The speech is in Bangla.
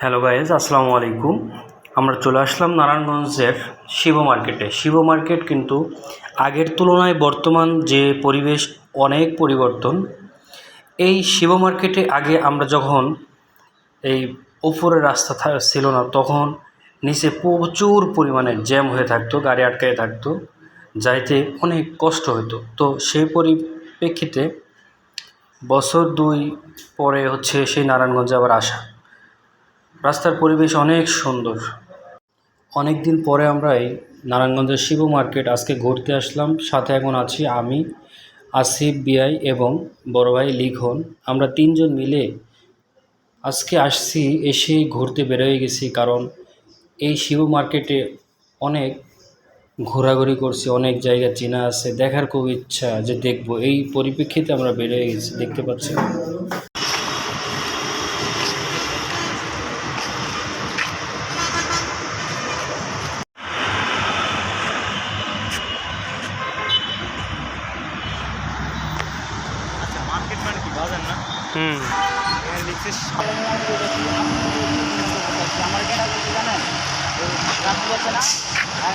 হ্যালো গাইজ আসসালামু আলাইকুম। আমরা চলে আসলাম নারায়ণগঞ্জের শিব মার্কেটে। শিব মার্কেট কিন্তু আগের তুলনায় বর্তমান যে পরিবেশ, অনেক পরিবর্তন। এই শিব মার্কেটে আগে আমরা যখন এই উপরে রাস্তা ছিল না, তখন নিচে প্রচুর পরিমাণে জ্যাম হয়ে থাকতো, গাড়ি আটকায় থাকতো, যাইতে অনেক কষ্ট হতো। তো সেই পরিপ্রেক্ষিতে বছর দুই পরে হচ্ছে সেই নারায়ণগঞ্জে আবার আসা। রাস্তার পরিবেশ অনেক সুন্দর। অনেক দিন পরে আমরা এই নারায়ণগঞ্জের শিব মার্কেট আজকে ঘুরতে আসলাম। সাথে এখন আছি আমি, আসিফ, বিআই এবং বড় ভাই লিখন। আমরা তিনজন মিলে আজকে আসছি, এসে ঘুরতে বেরোয় গেছি কারণ এই শিব মার্কেটে অনেক ঘোরাঘুরি করছি, অনেক জায়গা চেনা আছে, দেখার খুব ইচ্ছা যে দেখব। এই পরিপ্রেক্ষিতে আমরা বেরোয় গেছি, দেখতে পাচ্ছি মানে কি বাজার না? হুম। লিখছে আমার কেনা জানেন? রাত্রি আছে না? আর